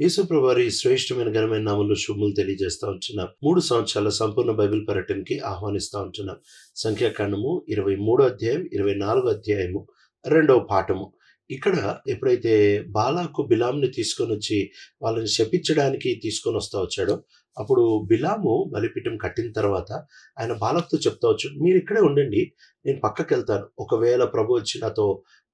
యేసుప్రభువారి శ్రేష్టమైన ఘనమైన నామంలో శుభములు తెలియజేస్తా ఉంటున్నాం. మూడు సంవత్సరాల సంపూర్ణ బైబిల్ పర్యటనకి ఆహ్వానిస్తూ ఉంటున్నాం. సంఖ్యాకాండము ఇరవై మూడో అధ్యాయం ఇరవై నాలుగో అధ్యాయము రెండవ పాఠము. ఇక్కడ ఎప్పుడైతే బాలాకు బిలాంని తీసుకొని వచ్చి వాళ్ళని శపించడానికి తీసుకొని వస్తా వచ్చాడో అప్పుడు బిలాము బలిపీఠం కట్టిన తర్వాత ఆయన బాలకుతో చెప్తా వచ్చాడు మీరు ఇక్కడే ఉండండి నేను పక్కకి వెళ్తాను. ఒకవేళ ప్రభు వచ్చి నాతో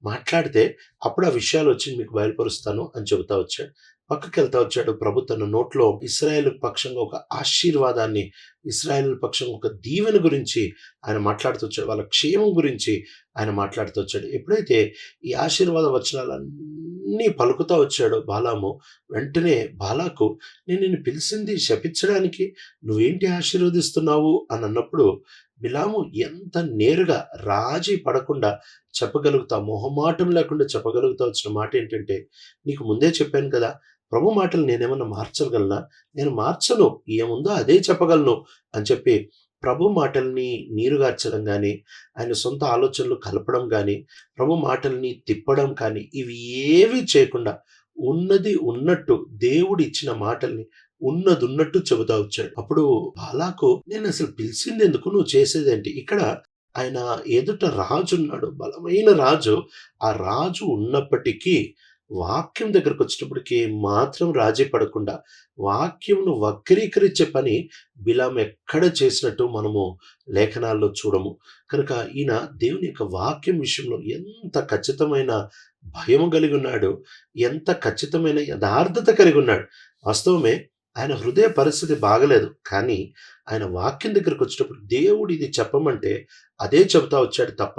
మాట్లాడితే అప్పుడు ఆ విషయాలు వచ్చి మీకు బయలుపరుస్తాను అని చెబుతా వచ్చాడు. పక్కకి వెళ్తా వచ్చాడు ప్రభు. తన నోట్లో ఇస్రాయేల్ పక్షంగా ఒక ఆశీర్వాదాన్ని ఇస్రాయేల్ పక్షంగా ఒక దీవెన గురించి ఆయన మాట్లాడుతూ వచ్చాడు. వాళ్ళ క్షేమం గురించి ఆయన మాట్లాడుతూ వచ్చాడు. ఎప్పుడైతే ఈ ఆశీర్వాద వచనాలన్నీ పలుకుతా వచ్చాడో బాలాము వెంటనే బాలాకు నేను నిన్ను పిలిచింది శపించడానికి నువ్వేంటి ఆశీర్వదిస్తున్నావు? అని అన్నప్పుడు బిలాము ఎంత నేరుగా రాజీ పడకుండా చెప్పగలుగుతా మొహమాటం లేకుండా చెప్పగలుగుతా వచ్చిన మాట ఏంటంటే నీకు ముందే చెప్పాను కదా ప్రభు మాటలు నేనేమన్నా మార్చగలనా? నేను మార్చను. ఏముందో అదే చెప్పగలను అని చెప్పి ప్రభు మాటల్ని నీరుగార్చడం కానీ ఆయన సొంత ఆలోచనలు కలపడం కానీ ప్రభు మాటల్ని తిప్పడం కానీ ఇవి ఏవి చేయకుండా ఉన్నది ఉన్నట్టు దేవుడు ఇచ్చిన మాటల్ని ఉన్నది ఉన్నట్టు చెబుతా వచ్చాడు. అప్పుడు బాలాకు నేను అసలు పిలిచింది ఎందుకు? నువ్వు చేసేదేంటి ఇక్కడ ఆయన ఎదుట రాజు ఉన్నాడు. బలమైన రాజు. ఆ రాజు ఉన్నప్పటికీ వాక్యం దగ్గరకు వచ్చినప్పటికి మాత్రం రాజీ పడకుండా వాక్యంను వక్రీకరించే పని బిలాం ఎక్కడ చేసినట్టు మనము లేఖనాల్లో చూడము. కనుక ఈయన దేవుని యొక్క వాక్యం విషయంలో ఎంత ఖచ్చితమైన భయం కలిగి ఉన్నాడు ఎంత ఖచ్చితమైన యథార్థత కలిగి ఉన్నాడు. వాస్తవమే ఆయన హృదయ పరిస్థితి బాగలేదు. కానీ ఆయన వాక్యం దగ్గరకు వచ్చేటప్పుడు దేవుడు ఇది చెప్పమంటే అదే చెబుతా వచ్చాడు తప్ప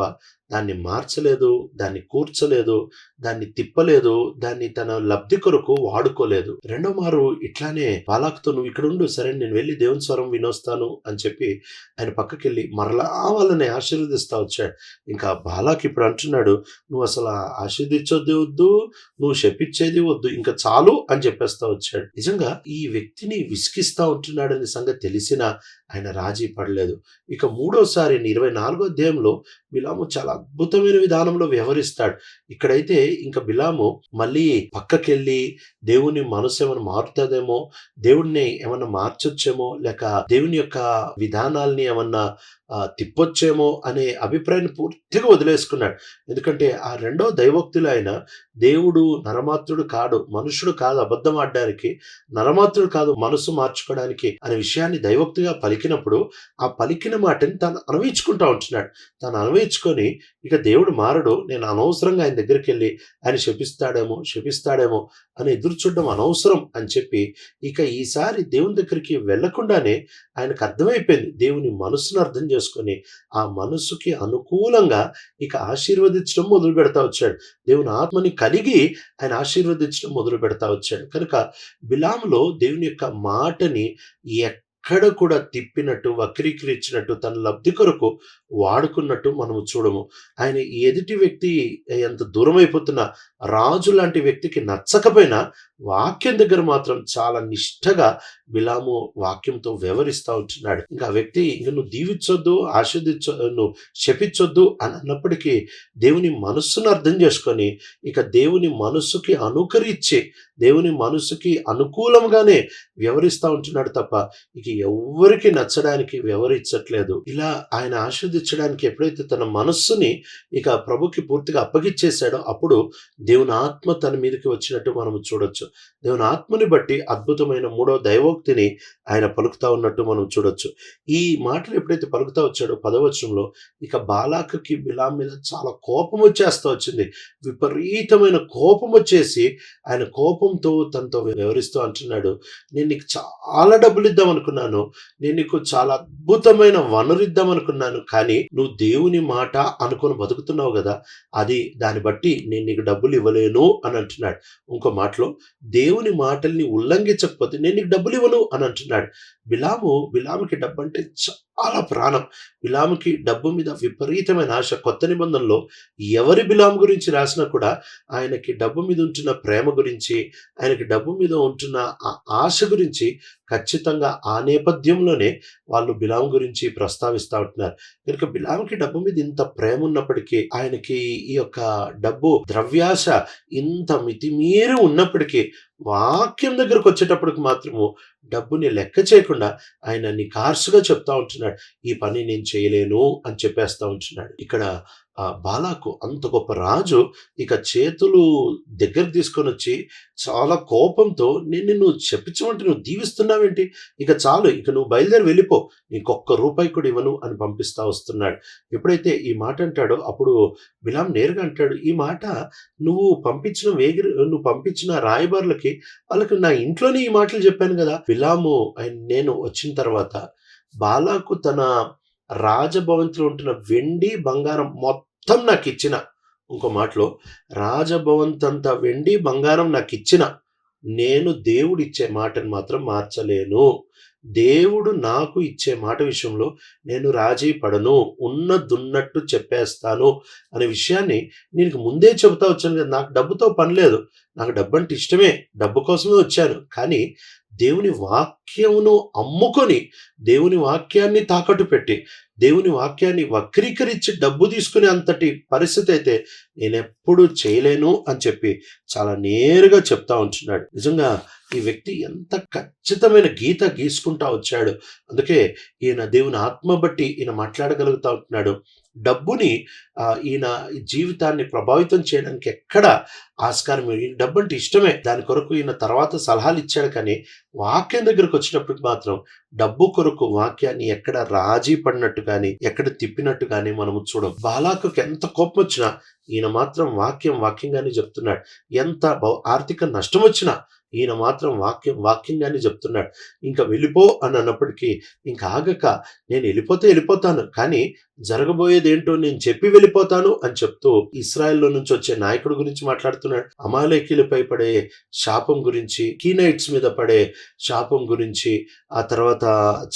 దాన్ని మార్చలేదు దాన్ని కూర్చలేదు దాన్ని తిప్పలేదు దాన్ని తన లబ్ధి కొరకు వాడుకోలేదు. రెండో మారు ఇట్లానే బాలాకుతో నువ్వు ఇక్కడ ఉండు సరే నేను వెళ్ళి దేవుని స్వరం వినోస్తాను అని చెప్పి ఆయన పక్కకి వెళ్ళి మరలా వాళ్ళని ఆశీర్వదిస్తా వచ్చాడు. ఇంకా బాలాకి ఇప్పుడు అంటున్నాడు నువ్వు అసలు ఆశీర్దించొద్దు వద్దు నువ్వు శపించేది వద్దు ఇంకా చాలు అని చెప్పేస్తా వచ్చాడు. నిజంగా ఈ వ్యక్తిని విసికిస్తా ఉంటున్నాడనే సంగతి తెలిసిన ఆయన రాజీ పడలేదు. ఇక మూడోసారి ఇరవై నాలుగో అధ్యాయంలో బిలాము చాలా అద్భుతమైన విధానంలో వ్యవహరిస్తాడు. ఇక్కడైతే ఇంకా బిలాము మళ్ళీ పక్కకెళ్ళి దేవుని మనసు ఏమైనా మారుతుందేమో దేవుడిని ఏమన్నా మార్చొచ్చేమో లేక దేవుని యొక్క విధానాల్ని ఏమన్నా తిప్పొచ్చేమో అనే అభిప్రాయాన్ని పూర్తిగా వదిలేసుకున్నాడు. ఎందుకంటే ఆ రెండో దైవోక్తులు ఆయన దేవుడు నరమాత్రుడు కాడు మనుషుడు కాదు అబద్ధం ఆడడానికి నరమాత్రుడు కాదు మనసు మార్చుకోవడానికి అనే విషయాన్ని దైవోక్తిగా పలికినప్పుడు ఆ పలికిన మాటని తను అనువయించుకుంటా ఉంటున్నాడు. తను అనువయించుకొని ఇక దేవుడు మారడు నేను అనవసరంగా ఆయన దగ్గరికి వెళ్ళి ఆయన శపిస్తాడేమో శపిస్తాడేమో అని ఎదురు చూడడం అనవసరం అని చెప్పి ఇక ఈసారి దేవుని దగ్గరికి వెళ్ళకుండానే ఆయనకు అర్థమైపోయింది. దేవుని మనసును అర్థం చేసుకుని ఆ మనసుకి అనుకూలంగా ఇక ఆశీర్వదించడం మొదలు పెడతా వచ్చాడు. దేవుని ఆత్మని కలిగి ఆయన ఆశీర్వదించడం మొదలు పెడతా వచ్చాడు. కనుక బిలాములో దేవుని యొక్క మాటని ఎక్కడ కూడా తిప్పినట్టు వక్రీకరించినట్టు తన లబ్ధి కొరకు వాడుకున్నట్టు మనము చూడము. ఆయన ఎదుటి వ్యక్తి ఎంత దూరం అయిపోతున్నా రాజు లాంటి వ్యక్తికి నచ్చకపోయినా వాక్యం దగ్గర మాత్రం చాలా నిష్టగా బిలాము వాక్యంతో వ్యవహరిస్తూ ఉంటున్నాడు. ఇంకా ఆ వ్యక్తి ఇంక నువ్వు దీవించొద్దు ఆస్వాదించ నువ్వు శపించొద్దు అని అన్నప్పటికీ దేవుని మనస్సును అర్థం చేసుకొని ఇక దేవుని మనస్సుకి అనుకరించి దేవుని మనస్సుకి అనుకూలంగానే వివరిస్తూ ఉంటున్నాడు తప్ప ఇక ఎవ్వరికి నచ్చడానికి వివరించట్లేదు ఇలా ఆయన ఆస్వాదించడానికి ఎప్పుడైతే తన మనస్సుని ఇక ప్రభుకి పూర్తిగా అప్పగిచ్చేశాడో అప్పుడు దేవుని ఆత్మ తన మీదకి వచ్చినట్టు మనం చూడొచ్చు. దేవుని ఆత్మని బట్టి అద్భుతమైన మూడో దైవోక్తిని ఆయన పలుకుతా ఉన్నట్టు మనం చూడొచ్చు. ఈ మాటలు ఎప్పుడైతే పలుకుతా వచ్చాడో పదవచనంలో ఇక బాలాకకి బిలాం మీద చాలా కోపం వచ్చేస్తా వచ్చింది. విపరీతమైన కోపం వచ్చేసి ఆయన కోపంతో తనతో వివరిస్తూ అంటున్నాడు నేను నీకు చాలా డబ్బులు ఇద్దాం అనుకున్నాను నేను నీకు చాలా అద్భుతమైన వనరు ఇద్దాం అనుకున్నాను కానీ నువ్వు దేవుని మాట అనుకొని బతుకుతున్నావు కదా అది దాన్ని బట్టి నేను నీకు డబ్బులు ఇవ్వలేను అని అంటున్నాడు. ఇంకో మాటలో దేవుని మాటల్ని ఉల్లంఘించకపోతే నేను నీకు డబ్బులు ఇవ్వను అని అంటున్నాడు. బిలాము బిలాముకి డబ్బు అంటే చాలా ప్రాణం. బిలాముకి డబ్బు మీద విపరీతమైన ఆశ. కొత్త నిబంధనలో ఎవరి బిలాం గురించి రాసినా కూడా ఆయనకి డబ్బు మీద ఉంటున్న ప్రేమ గురించి ఆయనకి డబ్బు మీద ఉంటున్న ఆ ఆశ గురించి ఖచ్చితంగా ఆ నేపథ్యంలోనే వాళ్ళు బిలాం గురించి ప్రస్తావిస్తూ ఉంటున్నారు. కనుక బిలాంకి డబ్బు మీద ఇంత ప్రేమ ఉన్నప్పటికీ ఆయనకి ఈ యొక్క డబ్బు ద్రవ్యాశ ఇంత మితిమీరి ఉన్నప్పటికీ వాక్యం దగ్గరకు వచ్చేటప్పటికి మాత్రము డబ్బుని లెక్క చేయకుండా ఆయన నికార్సుగా చెప్తా ఉంటున్నాడు. ఈ పని నేను చేయలేను అని చెప్పేస్తా ఉంటున్నాడు. ఇక్కడ ఆ బాలాకు అంత గొప్ప రాజు ఇక చేతులు దగ్గర తీసుకొని వచ్చి చాలా కోపంతో నేను నిన్ను చెప్పించమంటే నువ్వు దీవిస్తున్నావేంటి? ఇక చాలు ఇక నువ్వు బయలుదేరి వెళ్ళిపో నీకొక్క రూపాయి కూడా ఇవ్వను అని పంపిస్తా వస్తున్నాడు. ఎప్పుడైతే ఈ మాట అంటాడో అప్పుడు బిలాం నేరుగా అంటాడు ఈ మాట నువ్వు పంపించిన వేగిరి నువ్వు పంపించిన రాయబారులకి వాళ్ళకి నా ఇంట్లోనే ఈ మాటలు చెప్పాను కదా. బిలాము ఆయన నేను వచ్చిన తర్వాత బాలాకు తన రాజభవంతిలో ఉంటున్న వెండి బంగారం మొత్తం నాకు ఇచ్చిన. ఇంకో మాటలో రాజభవంతంత వెండి బంగారం నాకు ఇచ్చిన. నేను దేవుడు ఇచ్చే మాటను మాత్రం మార్చలేను. దేవుడు నాకు ఇచ్చే మాట విషయంలో నేను రాజీ పడను. ఉన్నదున్నట్టు చెప్పేస్తాను అనే విషయాన్ని నేను ముందే చెబుతా వచ్చాను కదా నాకు డబ్బుతో పని లేదు. నాకు డబ్బు అంటే ఇష్టమే. డబ్బు కోసమే వచ్చాను. కానీ దేవుని వాక్యమును అమ్ముకొని దేవుని వాక్యాన్ని తాకట్టు పెట్టి దేవుని వాక్యాన్ని వక్రీకరించి డబ్బు తీసుకునే అంతటి పరిస్థితి అయితే నేను ఎప్పుడు చేయలేను అని చెప్పి చాలా నేరుగా చెప్తా ఉంటున్నాడు. నిజంగా ఈ వ్యక్తి ఎంత ఖచ్చితమైన గీత గీసుకుంటా వచ్చాడు. అందుకే ఈయన దేవుని ఆత్మ బట్టి ఈయన మాట్లాడగలుగుతా ఉంటున్నాడు. డబ్బుని ఈయన జీవితాన్ని ప్రభావితం చేయడానికి ఎక్కడ ఆస్కారం ఈ డబ్బు అంటే ఇష్టమే. దాని కొరకు ఈయన తర్వాత సలహాలు ఇచ్చాడు కానీ వాక్యం దగ్గరకు వచ్చినప్పటికి మాత్రం డబ్బు కొరకు వాక్యాన్ని ఎక్కడ రాజీ పడినట్టు కానీ ఎక్కడ తిప్పినట్టు కానీ మనము చూడం. బాలాకు ఎంత కోపం వచ్చినా ఈయన మాత్రం వాక్యం వాక్యంగానే చెప్తున్నాడు. ఎంత ఆర్థిక నష్టం వచ్చినా ఈయన మాత్రం వాక్యం వాక్యంగానే చెప్తున్నాడు. ఇంకా వెళ్ళిపో అని అన్నప్పటికీ ఇంకా ఆగక నేను వెళ్ళిపోతే వెళ్ళిపోతాను. కానీ జరగబోయేది ఏంటో నేను చెప్పి వెళ్ళిపోతాను అని చెప్తూ ఇస్రాయెల్లో నుంచి వచ్చే నాయకుడు గురించి మాట్లాడుతున్నాడు. అమాలేకీలపై పడే శాపం గురించి కీనైట్స్ మీద పడే శాపం గురించి ఆ తర్వాత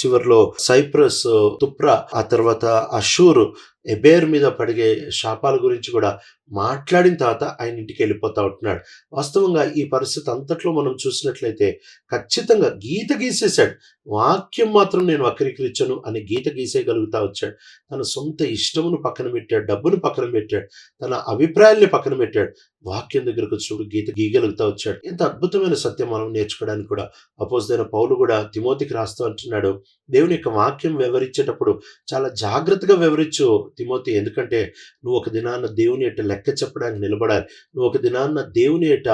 చివర్లో సైప్రస్ తుప్రా ఆ తర్వాత అషూర్ ఎబేర్ మీద పడిగే శాపాల గురించి కూడా మాట్లాడిన తర్వాత ఆయన ఇంటికి వెళ్ళిపోతా ఉంటున్నాడు. వాస్తవంగా ఈ పరిస్థితి అంతట్లో మనం చూసినట్లయితే ఖచ్చితంగా గీత గీసేశాడు. వాక్యం మాత్రం నేను వక్రీకరించను అని గీత గీసేయగలుగుతా వచ్చాడు. తన సొంత ఇష్టమును పక్కన పెట్టాడు డబ్బును పక్కన పెట్టాడు తన అభిప్రాయాల్ని పక్కన పెట్టాడు. వాక్యం దగ్గరకు చూడు గీత గీయగలుగుతా వచ్చాడు. ఎంత అద్భుతమైన సత్యం మనం నేర్చుకోవడానికి కూడా. అపోజిదైన పౌలు కూడా తిమోతికి రాస్తూ అంటున్నాడు దేవుని యొక్క వాక్యం వివరించేటప్పుడు చాలా జాగ్రత్తగా వివరించు తిమోతి. ఎందుకంటే నువ్వు ఒక దినాన్న దేవుని యొక్క లెక్క చెప్పడానికి నిలబడాలి. నువ్వు ఒక దినాన్న దేవుని ఏట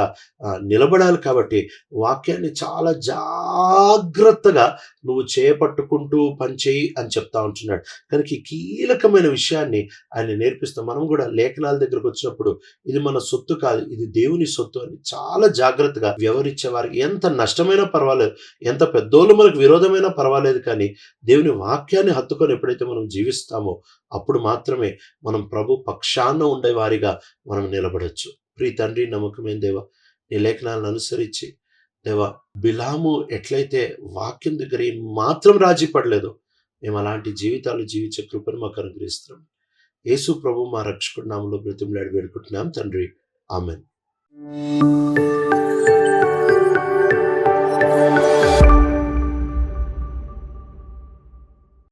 నిలబడాలి కాబట్టి వాక్యాన్ని చాలా జాగ్రత్తగా నువ్వు చేపట్టుకుంటూ పనిచేయి అని చెప్తా ఉంటున్నాడు. కనుక ఈ కీలకమైన విషయాన్ని ఆయన నేర్పిస్తాం మనం కూడా లేఖనాల దగ్గరకు వచ్చినప్పుడు ఇది మన సొత్తు కాదు ఇది దేవుని సొత్తు అని చాలా జాగ్రత్తగా వ్యవహరించేవారు ఎంత నష్టమైనా పర్వాలేదు ఎంత పెద్దోళ్ళు మనకు విరోధమైనా పర్వాలేదు కానీ దేవుని వాక్యాన్ని హత్తుకొని ఎప్పుడైతే మనం జీవిస్తామో అప్పుడు మాత్రమే మనం ప్రభు పక్షాన ఉండే వారిగా మనం నిలబడొచ్చు. ప్రీ తండ్రి నమ్మకమైన దేవ నీ లేఖనాలను అనుసరించి దేవా బిలాము ఎట్లయితే వాక్యం దగ్గర మాత్రం రాజీ పడలేదు మేము అలాంటి జీవితాలు జీవించే కృపను మాకు అనుగ్రహిస్తున్నాం. యేసు ప్రభు మా రక్షకుడు నామంలో బ్రతిమలాడి వేడుకుంటున్నాం. తండ్రి ఆమెన్.